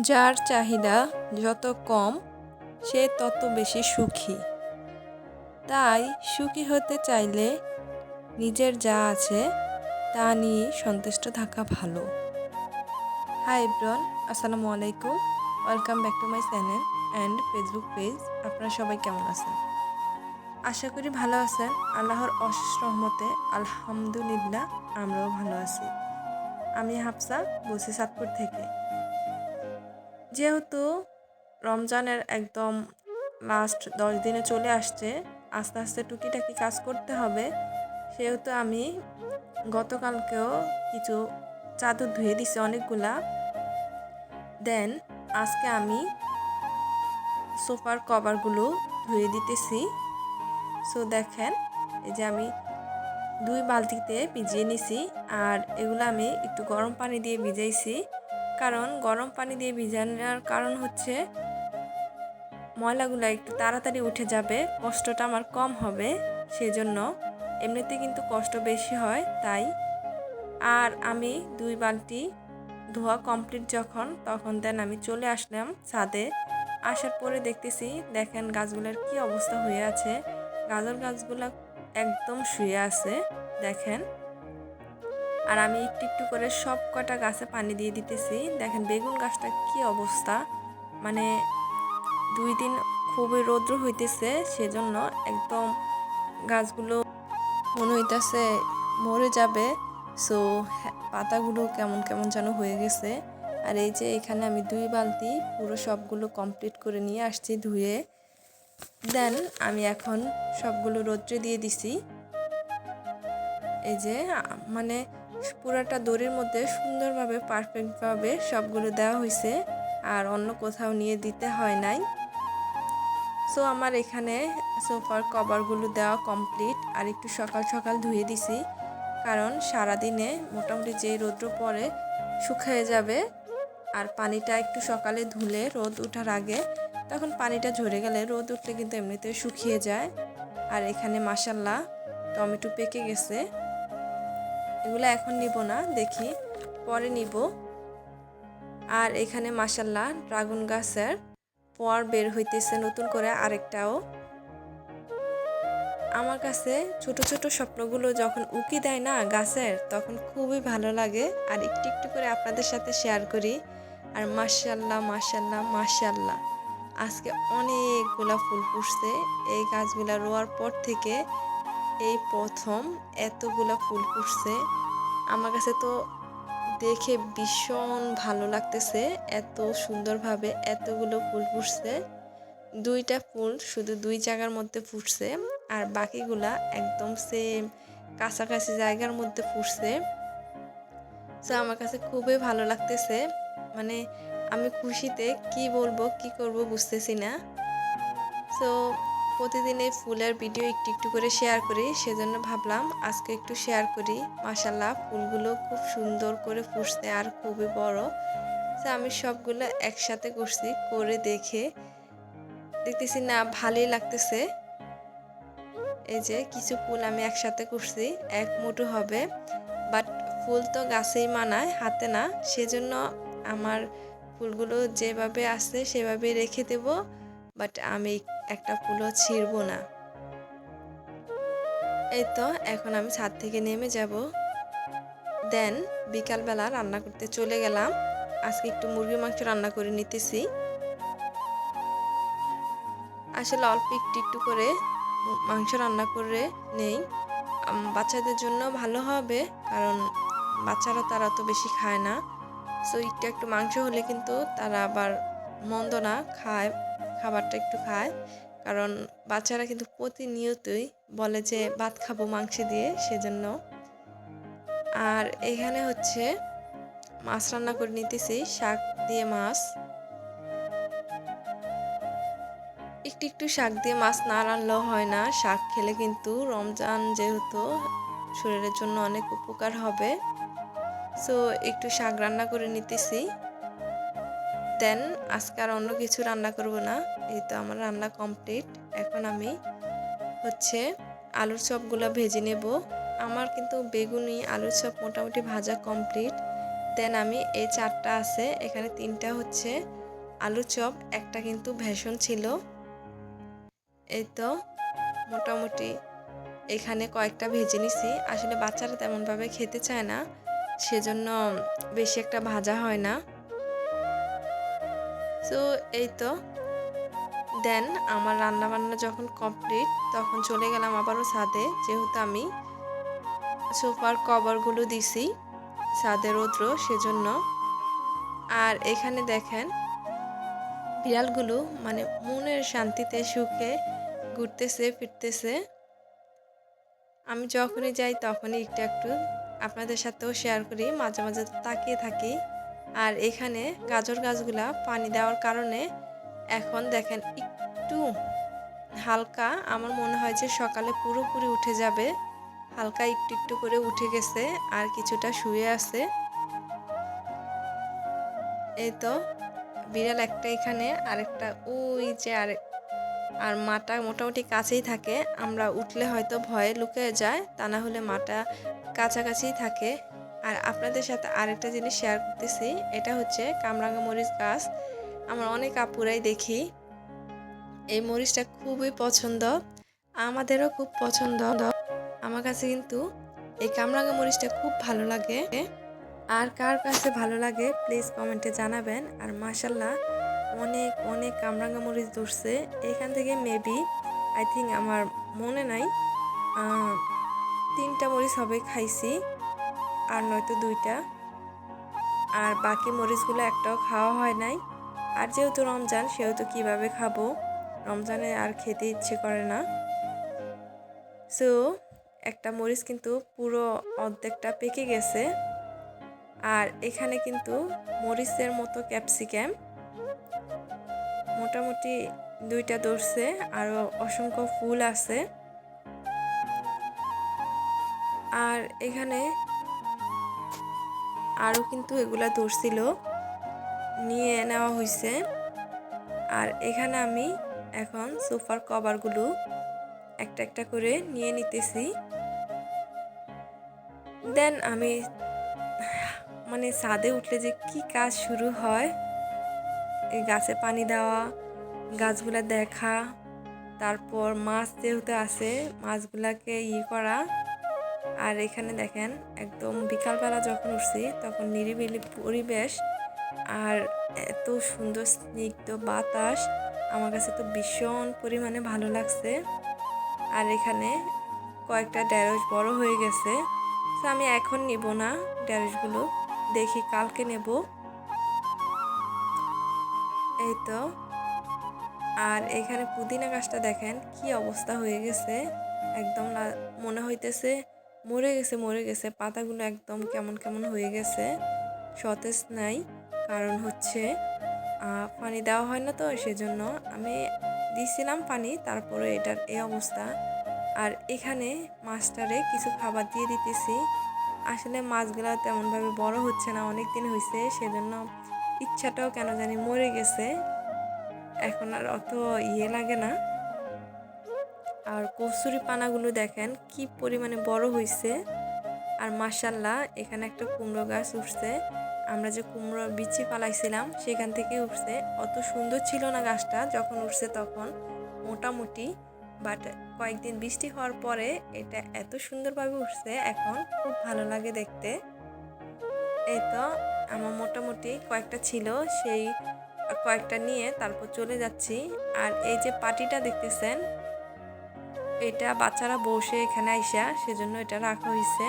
যার চাহিদা যত কম, সে তত বেশি সুখী। তাই সুখী হতে চাইলে নিজের যা আছে তা নিয়ে সন্তুষ্ট থাকা ভালো। হাই ব্রন আসসালামু আলাইকুম। Welcome back to my channel and Facebook page আপনারা সবাই কেমন আছেন? আশা করি ভালো আছেন। আল্লাহর অশেষ রহমতে, আলহামদুলিল্লাহ, আমরাও ভালো আছি। আমি হাফসা, বলছি সাতপুর থেকে। যেহেতু রমজানের একদম লাস্ট দশ দিনে চলে আসছে, আস্তে আস্তে টুকিটাকি কাজ করতে হবে, সেহেতু আমি গতকালকেও কিছু চাদর ধুয়ে দিছি অনেকগুলা। দেন আজকে আমি সোফার কভারগুলো ধুয়ে দিতেছি। সো দেখেন, এই যে আমি দুই বালতিতে ভিজিয়ে নিছি, আর এগুলো আমি একটু গরম পানি দিয়ে ভিজাইছি। কারণ গরম পানি দিয়ে ভিজানোর কারণ হচ্ছে ময়লাগুলো একটু তাড়াতাড়ি উঠে যাবে, কষ্টটা আমার কম হবে, সেজন্য এমনিতে কিন্তু কষ্ট বেশি হয়, তাই। আর আমি দুই বালতি ধোয়া কমপ্লিট যখন, তখন দেন আমি চলে আসলাম ছাদে। আসার পরে দেখতেছি, দেখেন গাছগুলোর কি অবস্থা হয়ে আছে। গাজর গাছগুলো একদম শুয়ে আছে, দেখেন। আর আমি একটু একটু করে সব কটা গাছে পানি দিয়ে দিতেছি। দেখেন বেগুন গাছটা কি অবস্থা। মানে দুই দিন খুবই রৌদ্র হইতেছে, সেজন্য একদম গাছগুলো মনে হইতেছে মরে যাবে। সো পাতাগুলো কেমন কেমন যেন হয়ে গেছে। আর এই যে এখানে আমি দুই বালতি পুরো সবগুলো কমপ্লিট করে নিয়ে আসছি ধুয়ে। দেন আমি এখন সবগুলো রৌদ্রে দিয়ে দিছি। এই যে মানে পুরাটা দড়ির মধ্যে সুন্দরভাবে পারফেক্টভাবে সবগুলো দেওয়া হয়েছে আর অন্য কোথাও নিয়ে দিতে হয় নাই। সো আমার এখানে সোফার কভারগুলো দেওয়া কমপ্লিট আর একটু সকাল সকাল ধুয়ে দিছি, কারণ সারাদিনে মোটামুটি যেই রৌদ্র পরে শুকিয়ে যাবে, আর পানিটা একটু সকালে ধুলে রোদ ওঠার আগে, তখন পানিটা ঝরে গেলে রোদ উঠলে কিন্তু এমনিতে শুকিয়ে যায়। আর এখানে মাসাল্লাহ টমেটো পেকে গেছে। এগুলো এখন নিব না, দেখি। পরে নিব। আর এখানে মাসাল্লাহ ড্রাগন গাছের পর বের হইতেছে নতুন করে আরেকটাও। আমার কাছে ছোট ছোট স্বপ্নগুলো যখন উকি দেয় না গাছের, তখন খুবই ভালো লাগে। আর একটু একটু করে আপনাদের সাথে শেয়ার করি। আর মাসাল্লাহ মাসাল্লাহ মাসাল্লাহ আজকে অনেকগুলা ফুল ফুটছে। এই গাছগুলা রোয়ার পর থেকে এই প্রথম এতগুলা ফুল ফুটছে। আমার কাছে তো দেখে ভীষণ ভালো লাগতেছে এত সুন্দরভাবে এতগুলো ফুল ফুটছে। দুইটা ফুল শুধু দুই জায়গার মধ্যে ফুটছে আর বাকিগুলা একদম সেম কাছাকাছি জায়গার মধ্যে ফুটছে। তো আমার কাছে খুবই ভালো লাগতেছে। মানে আমি খুশিতে কি বলব, কি করব বুঝতেছি না। সো প্রতিদিন এই ফুলের ভিডিও একটু একটু করে শেয়ার করি, সেজন্য ভাবলাম আজকে একটু শেয়ার করি। মাসাল্লাহ ফুলগুলো খুব সুন্দর করে ফুটছে আর খুবই বড়। তো আমি সবগুলো একসাথে করছি, করে দেখে। দেখতেছি না, ভালোই লাগতেছে। এই যে, কিছু ফুল আমি একসাথে করছি, এক মুঠো হবে। বাট ফুল তো গাছেই মানায়, হাতে না। সেজন্য আমার ফুলগুলো যেভাবে আছে সেভাবে রেখে দেব। বাট আমি একটা ফুলও ছিঁড়ব না। এই তো, এখন আমি ছাদ থেকে নেমে যাব। দেন, বিকালবেলা রান্না করতে চলে গেলাম। আজকে একটু মুরগি মাংস রান্না করে নিতেছি। আসলে অল্প একটু একটু করে মাংস রান্না করে নেই। বাচ্চাদের জন্য ভালো হবে, কারণ বাচ্চারা তারা তো বেশি খায় না। সো একটু একটু মাংস হলে কিন্তু তারা আবার মন্দ না, খায়। খাবারটা একটু খায়। কারণ বাচ্চারা কিন্তু প্রতিনিয়তই বলে যে, ভাত খাব মাংস দিয়ে, সেজন্য। আর এখানে হচ্ছে মাছ রান্না করে নিতেছি, শাক দিয়ে মাছ। একটু একটু শাক দিয়ে মাছ না রানলেও হয় না। শাক খেলে কিন্তু রমজান যেহেতু, শরীরের জন্য অনেক উপকার হবে। সো, একটু শাক রান্না করে নিতেছি। দেন, আজকে আর অন্য কিছু রান্না করব না। এই তো আমার রান্না কমপ্লিট এখন আমি হচ্ছে আলুর চপগুলো ভেজে নেব। আমার কিন্তু বেগুনি, আলুর চপ মোটামুটি ভাজা কমপ্লিট দেন আমি এই চারটা আছে, এখানে তিনটা হচ্ছে আলু চপ, একটা কিন্তু ভেষণ ছিল। এই তো মোটামুটি এখানে কয়েকটা ভেজে নিছি। আসলে বাচ্চারা তেমনভাবে খেতে চায় না, সেজন্য বেশি একটা ভাজা হয় না। তো এই তো। দেন আমার রান্না বান্না যখন কমপ্লিট তখন চলে গেলাম আবারও ছাদে। যেহেতু আমি সোফার কভারগুলো দিছি, ছাদে রৌদ্র সেজন্য। আর এখানে দেখেন, বিড়ালগুলো মানে মনের শান্তিতে সুখে ঘুরতেছে, ফিরতেছে। আমি যখনই যাই তখনই একটু একটু আপনাদের সাথেও শেয়ার করি, মাঝে মাঝে তাকিয়ে থাকি। আর এখানে গাজর গাছগুলা পানি দেওয়ার কারণে এখন দেখেন একটু হালকা, আমার মনে হয় যে সকালে পুরোপুরি উঠে যাবে। হালকা একটু একটু করে উঠে গেছে, আর কিছুটা শুয়ে আছে। এই তো বিড়াল একটা এখানে, আরেকটা ওই যে আরেক আর মাটা মোটামুটি কাছেই থাকে। আমরা উঠলে হয়তো ভয়ে লুকিয়ে যায়, তা না হলে মাটা কাছাকাছিই থাকে। আর আপনাদের সাথে আরেকটা জিনিস শেয়ার করতেছি, এটা হচ্ছে কামরাঙ্গা মরিচ গাছ। আমার অনেক আপুরাই দেখি, এই মরিচটা খুবই পছন্দ, আমাদেরও খুব পছন্দ। আমার কাছে কিন্তু এই কামরাঙ্গা মরিচটা খুব ভালো লাগে। আর কার কাছে ভালো লাগে প্লিজ কমেন্টে জানাবেন। আর মাসাল্লাহ অনেক অনেক কামরাঙ্গা মরিচ ধরছে। এখান থেকে মেবি আই থিঙ্ক আমার মনে নাই তিনটা মরিচ হবে খাইছি। আর নয়তো দুইটা। আর বাকি মরিচগুলো একটাও খাওয়া হয় নাই। আর যেহেতু রমজান, সেহেতু কীভাবে খাব? রমজানে আর খেতে ইচ্ছে করে না। সো একটা মরিচ কিন্তু পুরো অর্ধেকটা পেকে গেছে। আর এখানে কিন্তু মরিচের মতো ক্যাপসিক্যাম মোটামুটি দুইটা ধরছে, আরও অসংখ্য ফুল আছে। আর এখানে আরও কিন্তু এগুলা ধরছিল। নিয়ে নেওয়া হয়েছে আর এখানে আমি এখন সোফার কভারগুলো একটা একটা করে নিয়ে নিতেছি। দেন আমি মানে ছাদে উঠলে যে কি কাজ শুরু হয়, এই গাছে পানি দেওয়া, গাছগুলা দেখা, তারপর মাছ যেহেতু আছে, মাছগুলাকে ই করা আর এখানে দেখেন, একদম বিকালবেলা যখন উঠছি, তখন নিরিবিলি পরিবেশ আর এত সুন্দর স্নিগ্ধ বাতাস। আমার কাছে তো ভীষণ পরিমাণে ভালো লাগছে। আর এখানে কয়েকটা ঢ্যাঁড়স বড় হয়ে গেছে। তো আমি এখন নিব না ঢ্যাঁড়সগুলো, দেখি কালকে নেব। এই তো। আর এখানে পুদিনা গাছটা দেখেন, কি অবস্থা হয়ে গেছে। একদম মনে হইতেছে মরে গেছে মরে গেছে। পাতাগুলো একদম কেমন কেমন হয়ে গেছে। সতেজ নাই। কারণ হচ্ছে পানি দেওয়া হয় না তো, সেজন্য আমি দিছিলাম পানি, তারপরে এটার এই অবস্থা। আর এখানে মাছটারে কিছু খাবার দিয়ে দিতেছি। আসলে মাছগুলো তেমনভাবে বড় হচ্ছে না, অনেক দিন হয়েছে সেজন্য ইচ্ছাটাও কেন জানি মরে গেছে। এখন আর অত ইয়ে লাগে না। আর কচুরি পানাগুলো দেখেন, কি পরিমাণে বড় হয়েছে আর মাসাল্লাহ এখানে একটা কুমড়ো গাছ উঠছে। আমরা যে কুমড়ো বিচি পালাইছিলাম সেখান থেকে উঠছে। অত সুন্দর ছিল না গাছটা, যখন উঠছে তখন, মোটামুটি। বাট কয়েকদিন বৃষ্টি হওয়ার পরে এটা এত সুন্দরভাবে উঠছে, এখন খুব ভালো লাগে দেখতে। এই তো, আমার মোটামুটি কয়েকটা ছিল, সেই কয়েকটা নিয়ে তারপর চলে যাচ্ছি। আর এই যে পাটিটা দেখতেছেন এটা বাচ্চারা বসে এখানে আইসা, সেজন্য এটা রাখা হয়েছে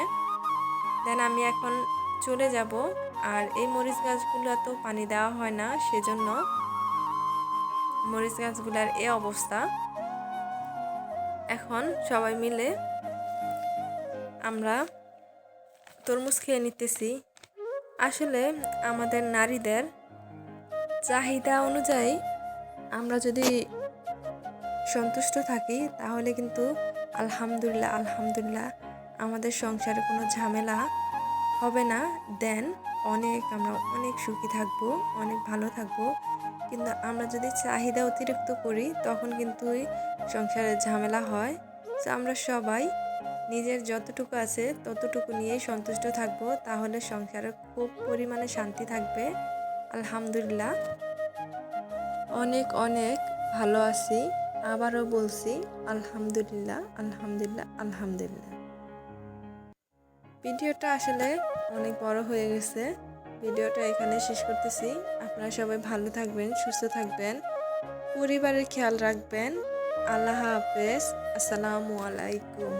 দেন আমি এখন চলে যাব। আর এই মরিচ গাছগুলো তো পানি দেওয়া হয় না, সেজন্য মরিচ গাছগুলার এ অবস্থা। এখন সবাই মিলে আমরা তরমুজ খেয়ে নিতেছি। আসলে আমাদের নারীদের চাহিদা অনুযায়ী আমরা যদি সন্তুষ্ট থাকি, তাহলে কিন্তু আলহামদুলিল্লাহ আলহামদুলিল্লাহ আমাদের সংসারে কোনো ঝামেলা হবে না। দেন অনেক আমরা অনেক সুখী থাকব, অনেক ভালো থাকব। কিন্তু আমরা যদি চাহিদা অতিরিক্ত করি, তখন কিন্তু সংসারে ঝামেলা হয়। তো আমরা সবাই নিজের যতটুকু আছে, ততটুকু নিয়েই সন্তুষ্ট থাকব, তাহলে সংসারে খুব পরিমাণে শান্তি থাকবে। আলহামদুলিল্লাহ। অনেক অনেক ভালো আছি। আবারও বলছি, আলহামদুলিল্লাহ আলহামদুলিল্লাহ আলহামদুলিল্লাহ। ভিডিওটা আসলে অনেক বড় হয়ে গেছে। ভিডিওটা এখানে শেষ করতেছি। আপনারা সবাই ভালো থাকবেন, সুস্থ থাকবেন, পরিবারের খেয়াল রাখবেন। আল্লাহ হাফেজ। আসসালামু আলাইকুম।